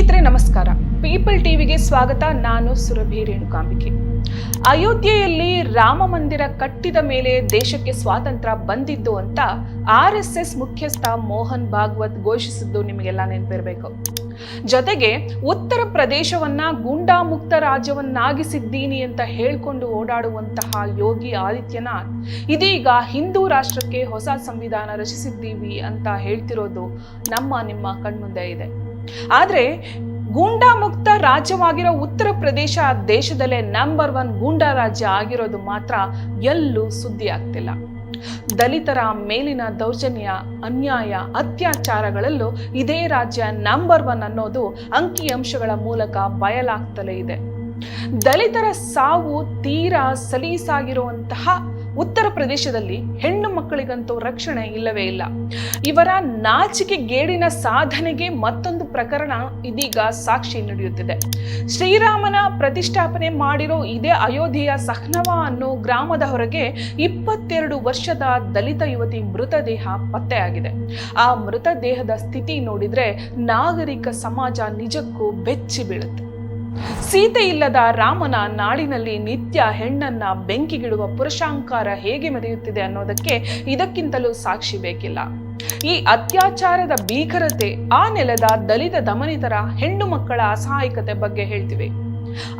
ಸ್ನೇಹಿತರೆ, ನಮಸ್ಕಾರ. ಪೀಪಲ್ ಟಿವಿಗೆ ಸ್ವಾಗತ. ನಾನು ಸುರಭಿ ರೇಣುಕಾಂಬಿಕೆ. ಅಯೋಧ್ಯೆಯಲ್ಲಿ ರಾಮ ಮಂದಿರ ಕಟ್ಟಿದ ಮೇಲೆ ದೇಶಕ್ಕೆ ಸ್ವಾತಂತ್ರ್ಯ ಬಂದಿದ್ದು ಅಂತ ಆರ್ ಎಸ್ ಎಸ್ ಮುಖ್ಯಸ್ಥ ಮೋಹನ್ ಭಾಗವತ್ ಘೋಷಿಸಿದ್ದು ನಿಮಗೆಲ್ಲ ನೆನಪಿರಬೇಕು. ಜೊತೆಗೆ ಉತ್ತರ ಪ್ರದೇಶವನ್ನ ಗೂಂಡಾಮುಕ್ತ ರಾಜ್ಯವನ್ನಾಗಿಸಿದ್ದೀನಿ ಅಂತ ಹೇಳ್ಕೊಂಡು ಓಡಾಡುವಂತಹ ಯೋಗಿ ಆದಿತ್ಯನಾಥ್ ಇದೀಗ ಹಿಂದೂ ರಾಷ್ಟ್ರಕ್ಕೆ ಹೊಸ ಸಂವಿಧಾನ ರಚಿಸಿದ್ದೀವಿ ಅಂತ ಹೇಳ್ತಿರೋದು ನಮ್ಮ ನಿಮ್ಮ ಕಣ್ಮುಂದೆ ಇದೆ. ಆದ್ರೆ ಗೂಂಡಾ ಮುಕ್ತ ರಾಜ್ಯವಾಗಿರೋ ಉತ್ತರ ಪ್ರದೇಶ ದೇಶದಲ್ಲೇ ನಂಬರ್ ಒನ್ ಗೂಂಡಾ ರಾಜ್ಯ ಆಗಿರೋದು ಮಾತ್ರ ಎಲ್ಲೂ ಸುದ್ದಿ ಆಗ್ತಿಲ್ಲ. ದಲಿತರ ಮೇಲಿನ ದೌರ್ಜನ್ಯ, ಅನ್ಯಾಯ, ಅತ್ಯಾಚಾರಗಳಲ್ಲೂ ಇದೇ ರಾಜ್ಯ ನಂಬರ್ ಒನ್ ಅನ್ನೋದು ಅಂಕಿಅಂಶಗಳ ಮೂಲಕ ಬಯಲಾಗ್ತಲೇ ಇದೆ. ದಲಿತರ ಸಾವು ತೀರಾ ಸಲೀಸಾಗಿರುವಂತಹ ಉತ್ತರ ಪ್ರದೇಶದಲ್ಲಿ ಹೆಣ್ಣು ಮಕ್ಕಳಿಗಂತೂ ರಕ್ಷಣೆ ಇಲ್ಲವೇ ಇಲ್ಲ. ಇವರ ನಾಚಿಕೆ ಗೇಡಿನ ಸಾಧನೆಗೆ ಮತ್ತೊಂದು ಪ್ರಕರಣ ಇದೀಗ ಸಾಕ್ಷಿ ನಡೆಯುತ್ತಿದೆ. ಶ್ರೀರಾಮನ ಪ್ರತಿಷ್ಠಾಪನೆ ಮಾಡಿರೋ ಇದೇ ಅಯೋಧ್ಯೆಯ ಸಹ್ನವಾ ಅನ್ನೋ ಗ್ರಾಮದ ಹೊರಗೆ ಇಪ್ಪತ್ತೆರಡು ವರ್ಷದ ದಲಿತ ಯುವತಿ ಮೃತದೇಹ ಪತ್ತೆಯಾಗಿದೆ. ಆ ಮೃತದೇಹದ ಸ್ಥಿತಿ ನೋಡಿದ್ರೆ ನಾಗರಿಕ ಸಮಾಜ ನಿಜಕ್ಕೂ ಬೆಚ್ಚಿ ಬೀಳುತ್ತೆ ಸೀತೆ ಇಲ್ಲದ ರಾಮನ ನಾಡಿನಲ್ಲಿ ನಿತ್ಯ ಹೆಣ್ಣನ್ನ ಬೆಂಕಿಗಿಡುವ ಪುರುಷಾಂಕಾರ ಹೇಗೆ ಮೆರೆಯುತ್ತಿದೆ ಅನ್ನೋದಕ್ಕೆ ಇದಕ್ಕಿಂತಲೂ ಸಾಕ್ಷಿ ಬೇಕಿಲ್ಲ. ಈ ಅತ್ಯಾಚಾರದ ಭೀಕರತೆ ಆ ನೆಲದ ದಲಿತ ದಮನಿತರ ಹೆಣ್ಣು ಮಕ್ಕಳ ಅಸಹಾಯಕತೆ ಬಗ್ಗೆ ಹೇಳ್ತೀವಿ.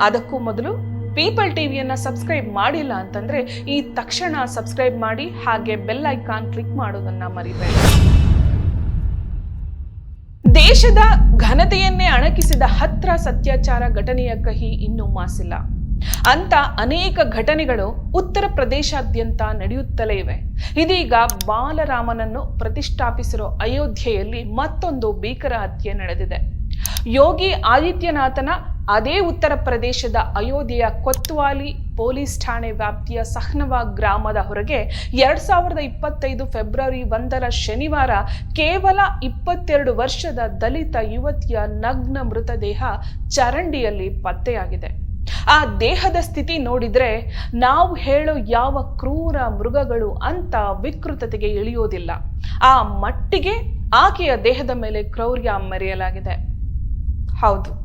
ಅದಕ್ಕೂ ಮೊದಲು ಪೀಪಲ್ ಟಿವಿಯನ್ನ ಸಬ್ಸ್ಕ್ರೈಬ್ ಮಾಡಿಲ್ಲ ಅಂತಂದ್ರೆ ಈ ತಕ್ಷಣ ಸಬ್ಸ್ಕ್ರೈಬ್ ಮಾಡಿ ಹಾಗೆ ಬೆಲ್ ಐಕಾನ್ ಕ್ಲಿಕ್ ಮಾಡೋದನ್ನ ಮರಿಬೇಡಿ. ದೇಶದ ಘನತೆಯನ್ನೇ ಅಣಕಿಸಿದ ಹತ್ರ ಸತ್ಯಾಚಾರ ಘಟನೆಯ ಕಹಿ ಇನ್ನೂ ಮಾಸಿಲ್ಲ. ಅಂತ ಅನೇಕ ಘಟನೆಗಳು ಉತ್ತರ ಪ್ರದೇಶಾದ್ಯಂತ ನಡೆಯುತ್ತಲೇ ಇವೆ. ಇದೀಗ ಬಾಲರಾಮನನ್ನು ಪ್ರತಿಷ್ಠಾಪಿಸಿರೋ ಅಯೋಧ್ಯೆಯಲ್ಲಿ ಮತ್ತೊಂದು ಭೀಕರ ಹತ್ಯೆ ನಡೆದಿದೆ. ಯೋಗಿ ಆದಿತ್ಯನಾಥನ ಅದೇ ಉತ್ತರ ಪ್ರದೇಶದ ಅಯೋಧ್ಯೆಯ ಕೊತ್ವಾಲಿ ಪೊಲೀಸ್ ಠಾಣೆ ವ್ಯಾಪ್ತಿಯ ಸಹ್ನವಾಗ್ ಗ್ರಾಮದ ಹೊರಗೆ ಎರಡ್ ಸಾವಿರದ ಇಪ್ಪತ್ತೈದು ಫೆಬ್ರವರಿ ಒಂದರ ಶನಿವಾರ ಕೇವಲ ಇಪ್ಪತ್ತೆರಡು ವರ್ಷದ ದಲಿತ ಯುವತಿಯ ನಗ್ನ ಮೃತದೇಹ ಚರಂಡಿಯಲ್ಲಿ ಪತ್ತೆಯಾಗಿದೆ. ಆ ದೇಹದ ಸ್ಥಿತಿ ನೋಡಿದ್ರೆ ನಾವು ಹೇಳೋ ಯಾವ ಕ್ರೂರ ಮೃಗಗಳು ಅಂತ ವಿಕೃತತೆಗೆ ಇಳಿಯೋದಿಲ್ಲ. ಆ ಮಟ್ಟಿಗೆ ಆಕೆಯ ದೇಹದ ಮೇಲೆ ಕ್ರೌರ್ಯ ಮರೆಯಲಾಗಿದೆ. ಹೌದು.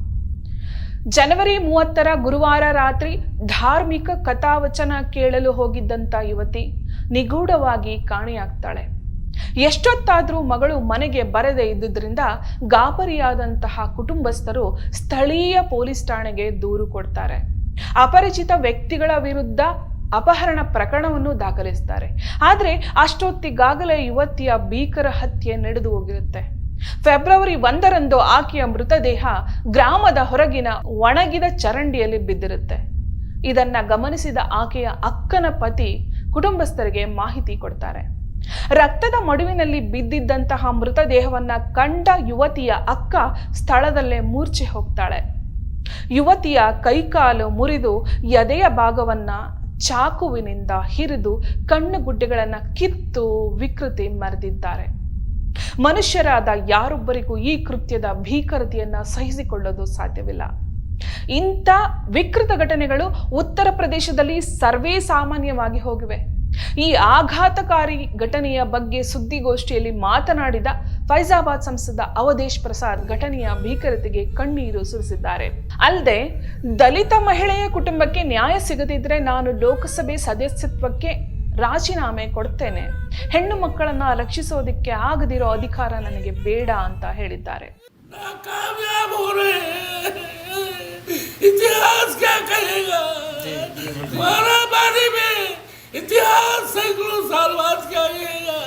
ಜನವರಿ ಮೂವತ್ತರ ಗುರುವಾರ ರಾತ್ರಿ ಧಾರ್ಮಿಕ ಕಥಾವಚನ ಕೇಳಲು ಹೋಗಿದ್ದಂತ ಯುವತಿ ನಿಗೂಢವಾಗಿ ಕಾಣೆಯಾಗ್ತಾಳೆ. ಎಷ್ಟೊತ್ತಾದ್ರೂ ಮಗಳು ಮನೆಗೆ ಬರದೇ ಇದ್ದುದರಿಂದ ಗಾಬರಿಯಾದಂತಹ ಕುಟುಂಬಸ್ಥರು ಸ್ಥಳೀಯ ಪೊಲೀಸ್ ಠಾಣೆಗೆ ದೂರು ಕೊಡ್ತಾರೆ. ಅಪರಿಚಿತ ವ್ಯಕ್ತಿಗಳ ವಿರುದ್ಧ ಅಪಹರಣ ಪ್ರಕರಣವನ್ನು ದಾಖಲಿಸ್ತಾರೆ. ಆದ್ರೆ ಅಷ್ಟೊತ್ತಿಗಾಗಲೇ ಯುವತಿಯ ಭೀಕರ ಹತ್ಯೆ ನಡೆದು ಹೋಗಿರುತ್ತೆ. ಫೆಬ್ರವರಿ ಒಂದರಂದು ಆಕೆಯ ಮೃತದೇಹ ಗ್ರಾಮದ ಹೊರಗಿನ ಒಣಗಿದ ಚರಂಡಿಯಲ್ಲಿ ಬಿದ್ದಿರುತ್ತೆ. ಇದನ್ನ ಗಮನಿಸಿದ ಆಕೆಯ ಅಕ್ಕನ ಪತಿ ಕುಟುಂಬಸ್ಥರಿಗೆ ಮಾಹಿತಿ ಕೊಡ್ತಾರೆ. ರಕ್ತದ ಮಡುವಿನಲ್ಲಿ ಬಿದ್ದಿದ್ದಂತಹ ಮೃತದೇಹವನ್ನ ಕಂಡ ಯುವತಿಯ ಅಕ್ಕ ಸ್ಥಳದಲ್ಲೇ ಮೂರ್ಛೆ ಹೋಗ್ತಾಳೆ. ಯುವತಿಯ ಕೈಕಾಲು ಮುರಿದು ಎದೆಯ ಭಾಗವನ್ನ ಚಾಕುವಿನಿಂದ ಹಿರಿದು ಕಣ್ಣು ಗುಡ್ಡೆಗಳನ್ನ ಕಿತ್ತು ವಿಕೃತಿ ಮೆರೆದಿದ್ದಾರೆ. ಮನುಷ್ಯರಾದ ಯಾರೊಬ್ಬರಿಗೂ ಈ ಕೃತ್ಯದ ಭೀಕರತೆಯನ್ನು ಸಹಿಸಿಕೊಳ್ಳಲು ಸಾಧ್ಯವಿಲ್ಲ. ಇಂಥ ವಿಕೃತ ಘಟನೆಗಳು ಉತ್ತರ ಪ್ರದೇಶದಲ್ಲಿ ಸರ್ವೇ ಸಾಮಾನ್ಯವಾಗಿ ಹೋಗಿವೆ. ಈ ಆಘಾತಕಾರಿ ಘಟನೆಯ ಬಗ್ಗೆ ಸುದ್ದಿಗೋಷ್ಠಿಯಲ್ಲಿ ಮಾತನಾಡಿದ ಫೈಜಾಬಾದ್ ಸಂಸದ ಅವಧೇಶ್ ಪ್ರಸಾದ್ ಘಟನೆಯ ಭೀಕರತೆಗೆ ಕಣ್ಣೀರು ಸುರಿಸಿದ್ದಾರೆ. ಅಲ್ಲದೆ, ದಲಿತ ಮಹಿಳೆಯ ಕುಟುಂಬಕ್ಕೆ ನ್ಯಾಯ ಸಿಗದಿದ್ರೆ ನಾನು ಲೋಕಸಭೆ ಸದಸ್ಯತ್ವಕ್ಕೆ ರಾಜೀನಾಮೆ ಕೊಡ್ತೇನೆ ಹೆಣ್ಣು ಮಕ್ಕಳನ್ನ ರಕ್ಷಿಸೋದಕ್ಕೆ ಆಗದಿರೋ ಅಧಿಕಾರ ನನಗೆ ಬೇಡ ಅಂತ ಹೇಳಿದ್ದಾರೆ नाकामयाब हो रहे हैं इतिहास क्या कहेगा मारामारी में इतिहास सैकड़ों साल बाद क्या कहेगा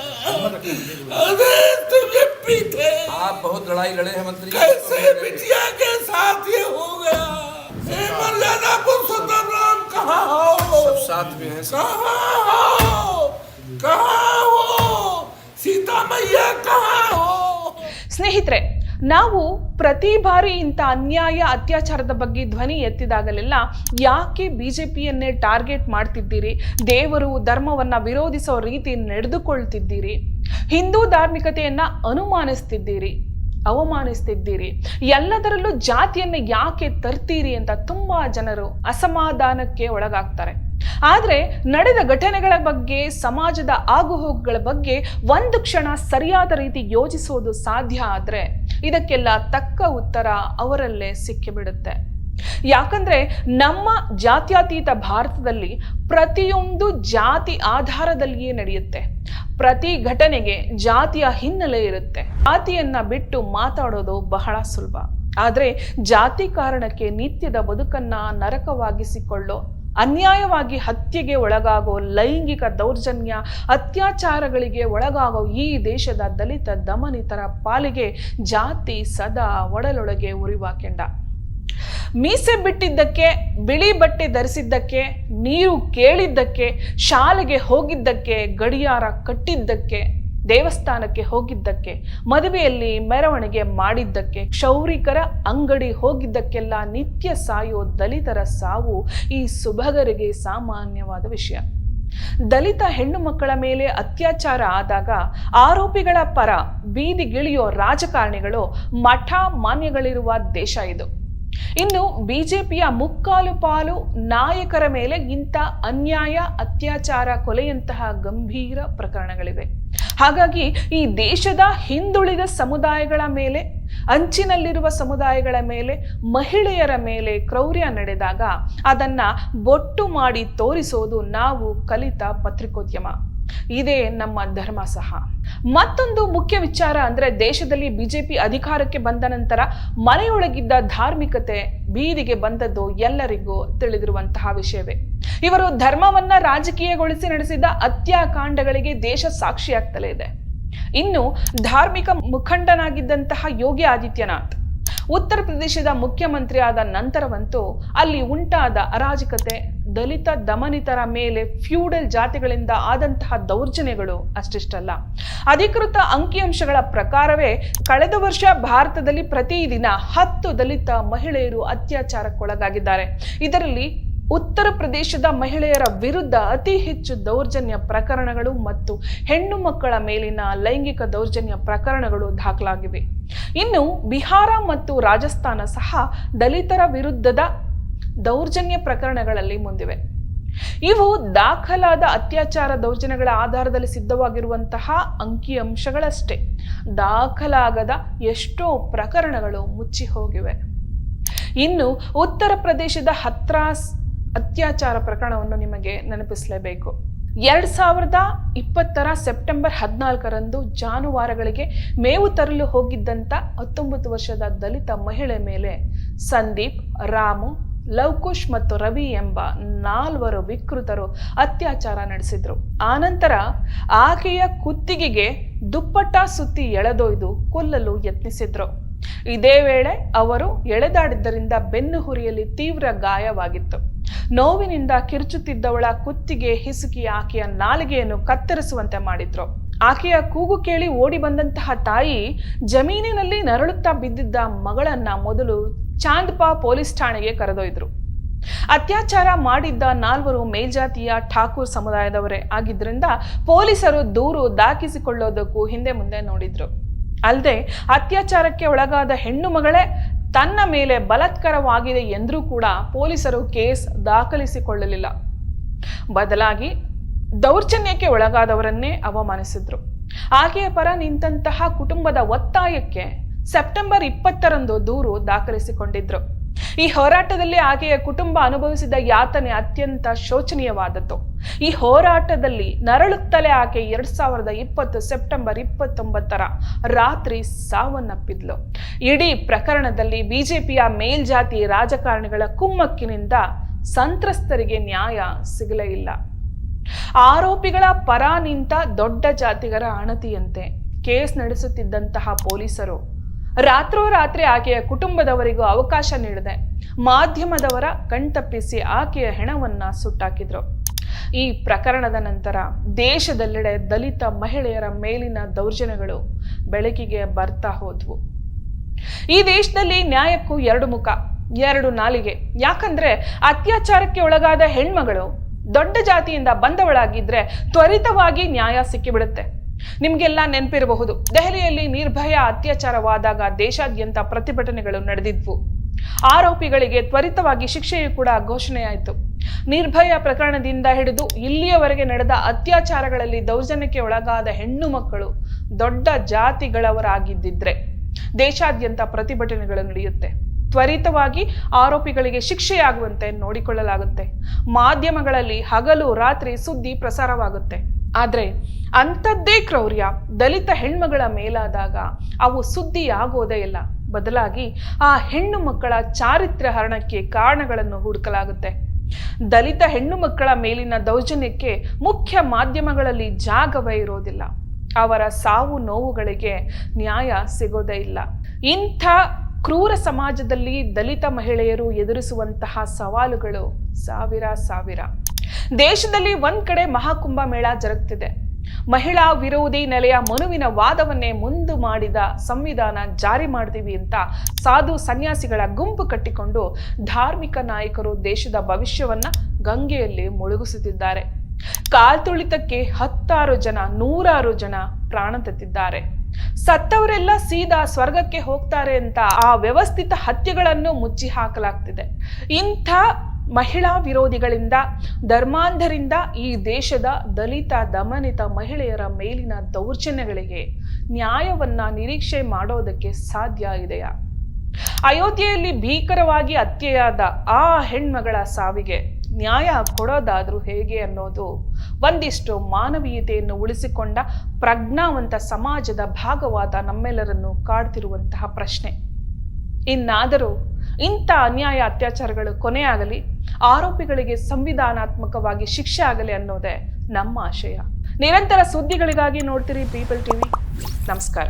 अरे तुम ये पीते आप बहुत लड़ाई लड़े हैं मंत्री कैसे बिटिया के साथ ये हो गया सब साथ में हैं सब कहाँ हो कहाँ हो सीता मैया कहाँ हो ಸ್ನೇಹಿತರೆ ನಾವು ಪ್ರತಿ ಬಾರಿ ಇಂಥ ಅನ್ಯಾಯ ಅತ್ಯಾಚಾರದ ಬಗ್ಗೆ ಧ್ವನಿ ಎತ್ತಿದಾಗಲೆಲ್ಲ ಯಾಕೆ ಬಿಜೆಪಿಯನ್ನೇ ಟಾರ್ಗೆಟ್ ಮಾಡ್ತಿದ್ದೀರಿ ದೇವರು ಧರ್ಮವನ್ನ ವಿರೋಧಿಸೋ ರೀತಿ ನಡೆದುಕೊಳ್ತಿದ್ದೀರಿ ಹಿಂದೂ ಧಾರ್ಮಿಕತೆಯನ್ನ ಅನುಮಾನಿಸ್ತಿದ್ದೀರಿ ಅವಮಾನಿಸ್ತಿದ್ದೀರಿ. ಎಲ್ಲದರಲ್ಲೂ ಜಾತಿಯನ್ನ ಯಾಕೆ ತರ್ತೀರಿ ಅಂತ ತುಂಬಾ ಜನರು ಅಸಮಾಧಾನಕ್ಕೆ ಒಳಗಾಗ್ತಾರೆ. ಆದ್ರೆ ನಡೆದ ಘಟನೆಗಳ ಬಗ್ಗೆ, ಸಮಾಜದ ಆಗುಹೋಗುಗಳ ಬಗ್ಗೆ ಒಂದು ಕ್ಷಣ ಸರಿಯಾದ ರೀತಿ ಯೋಚಿಸೋದು ಸಾಧ್ಯ ಆದರೆ ಇದಕ್ಕೆಲ್ಲ ತಕ್ಕ ಉತ್ತರ ಅವರಲ್ಲೇ ಸಿಕ್ಕಿಬಿಡುತ್ತೆ. ಯಾಕಂದ್ರೆ ನಮ್ಮ ಜಾತ್ಯತೀತ ಭಾರತದಲ್ಲಿ ಪ್ರತಿಯೊಂದು ಜಾತಿ ಆಧಾರದಲ್ಲಿಯೇ ನಡೆಯುತ್ತೆ. ಪ್ರತಿ ಘಟನೆಗೆ ಜಾತಿಯ ಹಿನ್ನೆಲೆ ಇರುತ್ತೆ. ಜಾತಿಯನ್ನ ಬಿಟ್ಟು ಮಾತಾಡೋದು ಬಹಳ ಸುಲಭ. ಆದ್ರೆ ಜಾತಿ ಕಾರಣಕ್ಕೆ ನಿತ್ಯದ ಬದುಕನ್ನ ನರಕವಾಗಿಸಿಕೊಳ್ಳೋ, ಅನ್ಯಾಯವಾಗಿ ಹತ್ಯೆಗೆ ಒಳಗಾಗೋ ಲೈಂಗಿಕ ದೌರ್ಜನ್ಯ, ಅತ್ಯಾಚಾರಗಳಿಗೆ ಒಳಗಾಗೋ ಈ ದೇಶದ ದಲಿತ ದಮನಿತರ ಪಾಲಿಗೆ ಜಾತಿ ಸದಾ ಒಡಲೊಳಗೆ ಉರಿವ ಕೆಂಡ. ಮೀಸೆ ಬಿಟ್ಟಿದ್ದಕ್ಕೆ, ಬಿಳಿ ಬಟ್ಟೆ ಧರಿಸಿದ್ದಕ್ಕೆ, ನೀರು ಕೇಳಿದ್ದಕ್ಕೆ, ಶಾಲೆಗೆ ಹೋಗಿದ್ದಕ್ಕೆ, ಗಡಿಯಾರ ಕಟ್ಟಿದ್ದಕ್ಕೆ, ದೇವಸ್ಥಾನಕ್ಕೆ ಹೋಗಿದ್ದಕ್ಕೆ, ಮದುವೆಯಲ್ಲಿ ಮೆರವಣಿಗೆ ಮಾಡಿದ್ದಕ್ಕೆ, ಕ್ಷೌರಿಕರ ಅಂಗಡಿ ಹೋಗಿದ್ದಕ್ಕೆಲ್ಲ ನಿತ್ಯ ಸಾಯೋ ದಲಿತರ ಸಾವು ಈ ಸುಭಗರಿಗೆ ಸಾಮಾನ್ಯವಾದ ವಿಷಯ. ದಲಿತ ಹೆಣ್ಣು ಮಕ್ಕಳ ಮೇಲೆ ಅತ್ಯಾಚಾರ ಆದಾಗ ಆರೋಪಿಗಳ ಪರ ಬೀದಿಗಿಳಿಯೋ ರಾಜಕಾರಣಿಗಳು ಮಠ ಮಾನ್ಯಗಳಿರುವ ದೇಶ ಇದು. ಇನ್ನು ಬಿಜೆಪಿಯ ಮುಕ್ಕಾಲು ಪಾಲು ನಾಯಕರ ಮೇಲೆ ಇಂಥ ಅನ್ಯಾಯ, ಅತ್ಯಾಚಾರ, ಕೊಲೆಯಂತಹ ಗಂಭೀರ ಪ್ರಕರಣಗಳಿವೆ. ಹಾಗಾಗಿ ಈ ದೇಶದ ಹಿಂದುಳಿದ ಸಮುದಾಯಗಳ ಮೇಲೆ, ಅಂಚಿನಲ್ಲಿರುವ ಸಮುದಾಯಗಳ ಮೇಲೆ, ಮಹಿಳೆಯರ ಮೇಲೆ ಕ್ರೌರ್ಯ ನಡೆದಾಗ ಅದನ್ನ ಬೊಟ್ಟು ಮಾಡಿ ತೋರಿಸೋದು ನಾವು ಕಲಿತ ಪತ್ರಿಕೋದ್ಯಮ. ಇದೇ ನಮ್ಮ ಧರ್ಮ ಸಹ. ಮತ್ತೊಂದು ಮುಖ್ಯ ವಿಚಾರ ಅಂದ್ರೆ ದೇಶದಲ್ಲಿ ಬಿಜೆಪಿ ಅಧಿಕಾರಕ್ಕೆ ಬಂದ ನಂತರ ಮನೆಯೊಳಗಿದ್ದ ಧಾರ್ಮಿಕತೆ ಬೀದಿಗೆ ಬಂದದ್ದು ಎಲ್ಲರಿಗೂ ತಿಳಿದಿರುವಂತಹ ವಿಷಯವೇ. ಇವರು ಧರ್ಮವನ್ನ ರಾಜಕೀಯಗೊಳಿಸಿ ನಡೆಸಿದ ಅತ್ಯಾಕಾಂಡಗಳಿಗೆ ದೇಶ ಸಾಕ್ಷಿಯಾಗ್ತಲೇ ಇದೆ. ಇನ್ನು ಧಾರ್ಮಿಕ ಮುಖಂಡನಾಗಿದ್ದಂತಹ ಯೋಗಿ ಆದಿತ್ಯನಾಥ್, ಉತ್ತರ ಪ್ರದೇಶದ ಮುಖ್ಯಮಂತ್ರಿ ಆದ ನಂತರವಂತೂ ಅಲ್ಲಿ ಉಂಟಾದ ಅರಾಜಕತೆ ದಲಿತ ದಮನಿತರ ಮೇಲೆ ಫ್ಯೂಡಲ್ ಜಾತಿಗಳಿಂದ ಆದಂತಹ ದೌರ್ಜನ್ಯಗಳು ಅಷ್ಟಿಷ್ಟಲ್ಲ. ಅಧಿಕೃತ ಅಂಕಿಅಂಶಗಳ ಪ್ರಕಾರವೇ ಕಳೆದ ವರ್ಷ ಭಾರತದಲ್ಲಿ ಪ್ರತಿದಿನ ಹತ್ತು ದಲಿತ ಮಹಿಳೆಯರು ಅತ್ಯಾಚಾರಕ್ಕೊಳಗಾಗಿದ್ದಾರೆ. ಇದರಲ್ಲಿ ಉತ್ತರ ಪ್ರದೇಶದ ಮಹಿಳೆಯರ ವಿರುದ್ಧ ಅತಿ ಹೆಚ್ಚು ದೌರ್ಜನ್ಯ ಪ್ರಕರಣಗಳು ಮತ್ತು ಹೆಣ್ಣು ಮಕ್ಕಳ ಮೇಲಿನ ಲೈಂಗಿಕ ದೌರ್ಜನ್ಯ ಪ್ರಕರಣಗಳು ದಾಖಲಾಗಿವೆ. ಇನ್ನು ಬಿಹಾರ ಮತ್ತು ರಾಜಸ್ಥಾನ ಸಹ ದಲಿತರ ವಿರುದ್ಧದ ದೌರ್ಜನ್ಯ ಪ್ರಕರಣಗಳಲ್ಲಿ ಮುಂದಿವೆ. ಇವು ದಾಖಲಾದ ಅತ್ಯಾಚಾರ ದೌರ್ಜನ್ಯಗಳ ಆಧಾರದಲ್ಲಿ ಸಿದ್ಧವಾಗಿರುವಂತಹ ಅಂಕಿಅಂಶಗಳಷ್ಟೇ. ದಾಖಲಾಗದ ಎಷ್ಟೋ ಪ್ರಕರಣಗಳು ಮುಚ್ಚಿ ಹೋಗಿವೆ. ಇನ್ನು ಉತ್ತರ ಪ್ರದೇಶದ ಹತ್ರಾಸ್ ಅತ್ಯಾಚಾರ ಪ್ರಕರಣವನ್ನು ನಿಮಗೆ ನೆನಪಿಸಲೇಬೇಕು. ಎರಡ್ ಸಾವಿರದ ಇಪ್ಪತ್ತರ ಸೆಪ್ಟೆಂಬರ್ ಹದಿನಾಲ್ಕರಂದು ಜಾನುವಾರುಗಳಿಗೆ ಮೇವು ತರಲು ಹೋಗಿದ್ದಂಥ ಹತ್ತೊಂಬತ್ತು ವರ್ಷದ ದಲಿತ ಮಹಿಳೆ ಮೇಲೆ ಸಂದೀಪ್, ರಾಮು ಲವ್ಕುಶ್ ಮತ್ತು ರವಿ ಎಂಬ ನಾಲ್ವರು ವಿಕೃತರು ಅತ್ಯಾಚಾರ ನಡೆಸಿದ್ರು. ಆನಂತರ ಆಕೆಯ ಕುತ್ತಿಗೆಗೆ ದುಪ್ಪಟ್ಟ ಸುತ್ತಿ ಎಳೆದೊಯ್ದು ಕೊಲ್ಲಲು ಯತ್ನಿಸಿದ್ರು. ಇದೇ ವೇಳೆ ಅವರು ಎಳೆದಾಡಿದ್ದರಿಂದ ಬೆನ್ನು ಹುರಿಯಲ್ಲಿ ತೀವ್ರ ಗಾಯವಾಗಿತ್ತು. ನೋವಿನಿಂದ ಕಿರುಚುತ್ತಿದ್ದವಳ ಕುತ್ತಿಗೆ ಹಿಸುಕಿ ಆಕೆಯ ನಾಲಿಗೆಯನ್ನು ಕತ್ತರಿಸುವಂತೆ ಮಾಡಿದ್ರು. ಆಕೆಯ ಕೂಗು ಕೇಳಿ ಓಡಿ ಬಂದಂತಹ ತಾಯಿ ಜಮೀನಿನಲ್ಲಿ ನರಳುತ್ತಾ ಬಿದ್ದಿದ್ದ ಮಗಳನ್ನ ಮೊದಲು ಚಾಂದ್ಪಾ ಪೊಲೀಸ್ ಠಾಣೆಗೆ ಕರೆದೊಯ್ದರು. ಅತ್ಯಾಚಾರ ಮಾಡಿದ್ದ ನಾಲ್ವರು ಮೇಲ್ಜಾತಿಯ ಠಾಕೂರ್ ಸಮುದಾಯದವರೇ ಆಗಿದ್ದರಿಂದ ಪೊಲೀಸರು ದೂರು ದಾಖಿಸಿಕೊಳ್ಳೋದಕ್ಕೂ ಹಿಂದೆ ಮುಂದೆ ನೋಡಿದ್ರು. ಅಲ್ಲದೆ ಅತ್ಯಾಚಾರಕ್ಕೆ ಒಳಗಾದ ಹೆಣ್ಣು ಮಗಳೇ ತನ್ನ ಮೇಲೆ ಬಲತ್ಕರವಾಗಿದೆ ಎಂದರೂ ಕೂಡ ಪೊಲೀಸರು ಕೇಸ್ ದಾಖಲಿಸಿಕೊಳ್ಳಲಿಲ್ಲ. ಬದಲಾಗಿ ದೌರ್ಜನ್ಯಕ್ಕೆ ಒಳಗಾದವರನ್ನೇ ಅವಮಾನಿಸಿದ್ರು. ಆಕೆಯ ಪರ ನಿಂತಹ ಕುಟುಂಬದ ಒತ್ತಾಯಕ್ಕೆ ಸೆಪ್ಟೆಂಬರ್ ಇಪ್ಪತ್ತರಂದು ದೂರು ದಾಖಲಿಸಿಕೊಂಡಿದ್ರು. ಈ ಹೋರಾಟದಲ್ಲಿ ಆಕೆಯ ಕುಟುಂಬ ಅನುಭವಿಸಿದ ಯಾತನೆ ಅತ್ಯಂತ ಶೋಚನೀಯವಾದದ್ದು. ಈ ಹೋರಾಟದಲ್ಲಿ ನರಳುತ್ತಲೇ ಆಕೆ ಎರಡ್ ಸಾವಿರದ ಇಪ್ಪತ್ತು ಸೆಪ್ಟೆಂಬರ್ ಇಪ್ಪತ್ತೊಂಬತ್ತರ ರಾತ್ರಿ ಸಾವನ್ನಪ್ಪಿದ್ಲು. ಇಡೀ ಪ್ರಕರಣದಲ್ಲಿ ಬಿಜೆಪಿಯ ಮೇಲ್ಜಾತಿ ರಾಜಕಾರಣಿಗಳ ಕುಮ್ಮಕ್ಕಿನಿಂದ ಸಂತ್ರಸ್ತರಿಗೆ ನ್ಯಾಯ ಸಿಗಲೇ ಇಲ್ಲ. ಆರೋಪಿಗಳ ಪರ ನಿಂತ ದೊಡ್ಡ ಜಾತಿಗರ ಅಣತಿಯಂತೆ ಕೇಸ್ ನಡೆಸುತ್ತಿದ್ದಂತಹ ಪೊಲೀಸರು ರಾತ್ರೋರಾತ್ರಿ ಆಕೆಯ ಕುಟುಂಬದವರಿಗೂ ಅವಕಾಶ ನೀಡದೆ ಮಾಧ್ಯಮದವರ ಕಣ್ತಪ್ಪಿಸಿ ಆಕೆಯ ಹೆಣವನ್ನ ಸುಟ್ಟಾಕಿದ್ರು. ಈ ಪ್ರಕರಣದ ನಂತರ ದೇಶದೆಲ್ಲೆಡೆ ದಲಿತ ಮಹಿಳೆಯರ ಮೇಲಿನ ದೌರ್ಜನ್ಯಗಳು ಬೆಳಕಿಗೆ ಬರ್ತಾ ಹೋದ್ವು. ಈ ದೇಶದಲ್ಲಿ ನ್ಯಾಯಕ್ಕೂ ಎರಡು ಮುಖ, ಎರಡು ನಾಲಿಗೆ. ಯಾಕಂದ್ರೆ ಅತ್ಯಾಚಾರಕ್ಕೆ ಒಳಗಾದ ಹೆಣ್ಮಗಳು ದೊಡ್ಡ ಜಾತಿಯಿಂದ ಬಂದವಳಾಗಿದ್ರೆ ತ್ವರಿತವಾಗಿ ನ್ಯಾಯ ಸಿಕ್ಕಿಬಿಡುತ್ತೆ. ನಿಮ್ಗೆಲ್ಲ ನೆನಪಿರಬಹುದು. ದೆಹಲಿಯಲ್ಲಿ ನಿರ್ಭಯ ಅತ್ಯಾಚಾರವಾದಾಗ ದೇಶಾದ್ಯಂತ ಪ್ರತಿಭಟನೆಗಳು ನಡೆದಿದ್ವು. ಆರೋಪಿಗಳಿಗೆ ತ್ವರಿತವಾಗಿ ಶಿಕ್ಷೆಯೂ ಕೂಡ ಘೋಷಣೆಯಾಯಿತು. ನಿರ್ಭಯ ಪ್ರಕರಣದಿಂದ ಹಿಡಿದು ಇಲ್ಲಿಯವರೆಗೆ ನಡೆದ ಅತ್ಯಾಚಾರಗಳಲ್ಲಿ ದೌರ್ಜನ್ಯಕ್ಕೆ ಒಳಗಾದ ಹೆಣ್ಣು ಮಕ್ಕಳು ದೊಡ್ಡ ಜಾತಿಗಳವರಾಗಿದ್ದಿದ್ರೆ ದೇಶಾದ್ಯಂತ ಪ್ರತಿಭಟನೆಗಳು ನಡೆಯುತ್ತೆ. ತ್ವರಿತವಾಗಿ ಆರೋಪಿಗಳಿಗೆ ಶಿಕ್ಷೆಯಾಗುವಂತೆ ನೋಡಿಕೊಳ್ಳಲಾಗುತ್ತೆ. ಮಾಧ್ಯಮಗಳಲ್ಲಿ ಹಗಲು ರಾತ್ರಿ ಸುದ್ದಿ ಪ್ರಸಾರವಾಗುತ್ತೆ. ಆದ್ರೆ ಅಂಥದ್ದೇ ಕ್ರೌರ್ಯ ದಲಿತ ಹೆಣ್ಮಗಳ ಮೇಲಾದಾಗ ಅವು ಸುದ್ದಿ ಆಗೋದೇ ಇಲ್ಲ. ಬದಲಾಗಿ ಆ ಹೆಣ್ಣು ಮಕ್ಕಳ ಚಾರಿತ್ರ್ಯ ಹರಣಕ್ಕೆ ಕಾರಣಗಳನ್ನು ಹುಡುಕಲಾಗುತ್ತೆ. ದಲಿತ ಹೆಣ್ಣು ಮಕ್ಕಳ ಮೇಲಿನ ದೌರ್ಜನ್ಯಕ್ಕೆ ಮುಖ್ಯ ಮಾಧ್ಯಮಗಳಲ್ಲಿ ಜಾಗವೇ ಇರೋದಿಲ್ಲ. ಅವರ ಸಾವು ನೋವುಗಳಿಗೆ ನ್ಯಾಯ ಸಿಗೋದೇ ಇಲ್ಲ. ಇಂಥ ಕ್ರೂರ ಸಮಾಜದಲ್ಲಿ ದಲಿತ ಮಹಿಳೆಯರು ಎದುರಿಸುವಂತಹ ಸವಾಲುಗಳು ಸಾವಿರ ಸಾವಿರ. ದೇಶದಲ್ಲಿ ಒಂದ್ ಕಡೆ ಮಹಾಕುಂಭ ಮೇಳ ಜರುಗ್ತಿದೆ. ಮಹಿಳಾ ವಿರೋಧಿ ನೆಲೆಯ ಮನುವಿನ ವಾದವನ್ನೇ ಮುಂದು ಮಾಡಿದ ಸಂವಿಧಾನ ಜಾರಿ ಮಾಡ್ತೀವಿ ಅಂತ ಸಾಧು ಸನ್ಯಾಸಿಗಳ ಗುಂಪು ಕಟ್ಟಿಕೊಂಡು ಧಾರ್ಮಿಕ ನಾಯಕರು ದೇಶದ ಭವಿಷ್ಯವನ್ನ ಗಂಗೆಯಲ್ಲಿ ಮುಳುಗಿಸುತ್ತಿದ್ದಾರೆ. ಕಾಲ್ತುಳಿತಕ್ಕೆ ಹತ್ತಾರು ಜನ, ನೂರಾರು ಜನ ಪ್ರಾಣ ತೆತ್ತಿದ್ದಾರೆ. ಸತ್ತವರೆಲ್ಲ ಸೀದಾ ಸ್ವರ್ಗಕ್ಕೆ ಹೋಗ್ತಾರೆ ಅಂತ ಆ ವ್ಯವಸ್ಥಿತ ಹತ್ಯೆಗಳನ್ನು ಮುಚ್ಚಿ ಹಾಕಲಾಗ್ತಿದೆ ಇಂಥ ಮಹಿಳಾ ವಿರೋಧಿಗಳಿಂದ, ಧರ್ಮಾಂಧರಿಂದ ಈ ದೇಶದ ದಲಿತ, ದಮನಿತ ಮಹಿಳೆಯರ ಮೇಲಿನ ದೌರ್ಜನ್ಯಗಳಿಗೆ ನ್ಯಾಯವನ್ನ ನಿರೀಕ್ಷೆ ಮಾಡೋದಕ್ಕೆ ಸಾಧ್ಯ ಇದೆಯಾ? ಅಯೋಧ್ಯೆಯಲ್ಲಿ ಭೀಕರವಾಗಿ ಹತ್ಯೆಯಾದ ಆ ಹೆಣ್ಮಗಳ ಸಾವಿಗೆ ನ್ಯಾಯ ಕೊಡೋದಾದ್ರೂ ಹೇಗೆ ಅನ್ನೋದು ಒಂದಿಷ್ಟು ಮಾನವೀಯತೆಯನ್ನು ಉಳಿಸಿಕೊಂಡ ಪ್ರಜ್ಞಾವಂತ ಸಮಾಜದ ಭಾಗವಾದ ನಮ್ಮೆಲ್ಲರನ್ನು ಕಾಡ್ತಿರುವಂತಹ ಪ್ರಶ್ನೆ. ಇನ್ನಾದರೂ ಇಂಥ ಅನ್ಯಾಯ ಅತ್ಯಾಚಾರಗಳು ಕೊನೆಯಾಗಲಿ ಆರೋಪಿಗಳಿಗೆ ಸಂವಿಧಾನಾತ್ಮಕವಾಗಿ ಶಿಕ್ಷೆ ಆಗಲಿ ಅನ್ನೋದೇ ನಮ್ಮ ಆಶಯ. ನಿರಂತರ ಸುದ್ದಿಗಳಿಗಾಗಿ ನೋಡ್ತೀರಿ ಪೀಪಲ್ ಟಿವಿ ನಮಸ್ಕಾರ.